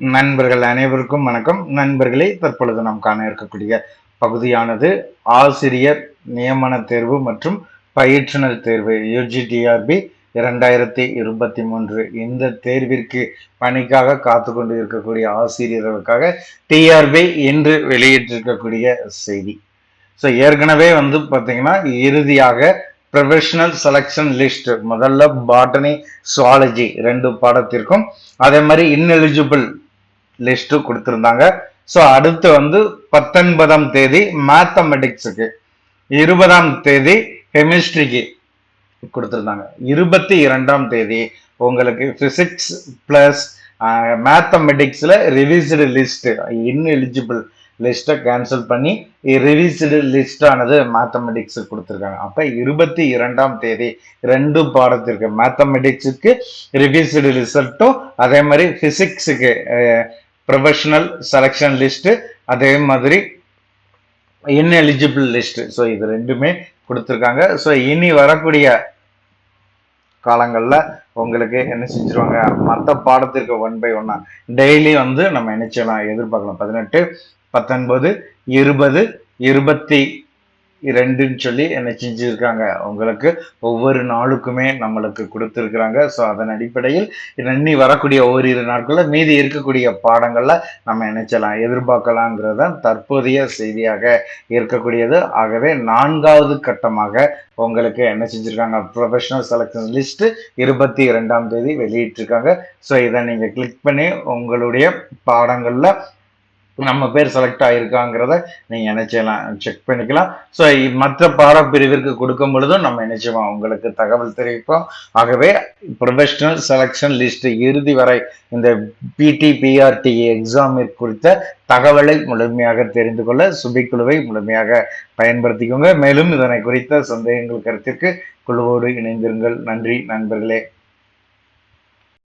நண்பர்கள் அனைவருக்கும் வணக்கம். நண்பர்களே தற்பொழுது நாம் காண இருக்கக்கூடிய பகுதியானது ஆசிரியர் நியமன தேர்வு மற்றும் பயிற்றுனர் தேர்வு யூஜிடிஆர்பி இரண்டாயிரத்தி இருபத்தி மூன்று. இந்த தேர்விற்கு பணிக்காக காத்து கொண்டு இருக்கக்கூடிய ஆசிரியர்களுக்காக டிஆர்பி இன்று வெளியிட்டிருக்கக்கூடிய செய்தி. ஸோ ஏற்கனவே வந்து பார்த்தீங்கன்னா இறுதியாக ப்ரொஃபஷனல் செலெக்ஷன் லிஸ்ட் முதல்ல பாட்டனி சுவாலஜி ரெண்டு பாடத்திற்கும் அதே மாதிரி இன்எலிஜிபிள் லிஸ்ட்டு கொடுத்துருந்தாங்க. ஸோ அடுத்து வந்து பத்தொன்பதாம் தேதி மேத்தமெட்டிக்ஸுக்கு இருபதாம் தேதி கெமிஸ்ட்ரிக்கு கொடுத்துருந்தாங்க. இருபத்தி இரண்டாம் தேதி உங்களுக்கு ஃபிசிக்ஸ் ப்ளஸ் மேத்தமெட்டிக்ஸில் ரிவிஸ்டு லிஸ்ட்டு இன்எலிஜிபிள் லிஸ்ட்டை கேன்சல் பண்ணி ரிவிஸ்டு லிஸ்டானது மேத்தமெட்டிக்ஸ் கொடுத்துருக்காங்க. அப்போ இருபத்தி இரண்டாம் தேதி ரெண்டு பாடத்திற்கு மேத்தமெட்டிக்ஸுக்கு ரிவிஸ்டு ரிசல்ட்டும் அதே மாதிரி ஃபிசிக்ஸுக்கு ப்ரொஃபஷனல் செலெக்ஷன் லிஸ்ட்டு அதே மாதிரி இன்எலிஜிபிள் லிஸ்ட்டு ஸோ இது ரெண்டுமே கொடுத்துருக்காங்க. ஸோ இனி வரக்கூடிய காலங்களில் உங்களுக்கு என்ன செஞ்சிருவாங்க? மற்ற பாடத்திற்கு ஒன் பை ஒன்னா டெய்லி வந்து நம்ம என்ன செய்யலாம்? எதிர்பார்க்கலாம். பதினெட்டு பத்தொன்பது இருபது இருபத்தி ரெண்டுன்னு சொல்லி என்னை செஞ்சுருக்காங்க. உங்களுக்கு ஒவ்வொரு நாளுக்குமே நம்மளுக்கு கொடுத்துருக்குறாங்க. ஸோ அதன் அடிப்படையில் இன்னி வரக்கூடிய ஓரிரு நாட்களில் மீதி இருக்கக்கூடிய பாடங்களில் நம்ம நினைச்சலாம் எதிர்பார்க்கலாங்கிறது தான் தற்போதைய செய்தியாக இருக்கக்கூடியது. ஆகவே நான்காவது கட்டமாக உங்களுக்கு என்ன செஞ்சுருக்காங்க? ப்ரொஃபஷனல் செலக்ஷன் லிஸ்ட்டு இருபத்தி இரண்டாம் தேதி வெளியிட்டிருக்காங்க. ஸோ இதை நீங்கள் கிளிக் பண்ணி உங்களுடைய பாடங்களில் நம்ம பேர் செலக்ட் ஆகிருக்காங்கிறத நீங்கள் நினைச்சலாம் செக் பண்ணிக்கலாம். ஸோ மற்ற பாடப்பிரிவிற்கு கொடுக்கும் பொழுதும் நம்ம நினைச்சோம் உங்களுக்கு தகவல் தெரிவிப்போம். ஆகவே ப்ரொஃபஷனல் செலெக்ஷன் லிஸ்ட் இறுதி வரை இந்த பிடி பிஆர்டி எக்ஸாம் குறித்த தகவலை முழுமையாக தெரிந்து கொள்ள சுபிக்குழுவை முழுமையாக பயன்படுத்திக்கோங்க. மேலும் இதனை குறித்த சந்தேகங்கள் கருத்திற்கு குழுவோடு இணைந்திருங்கள். நன்றி நண்பர்களே.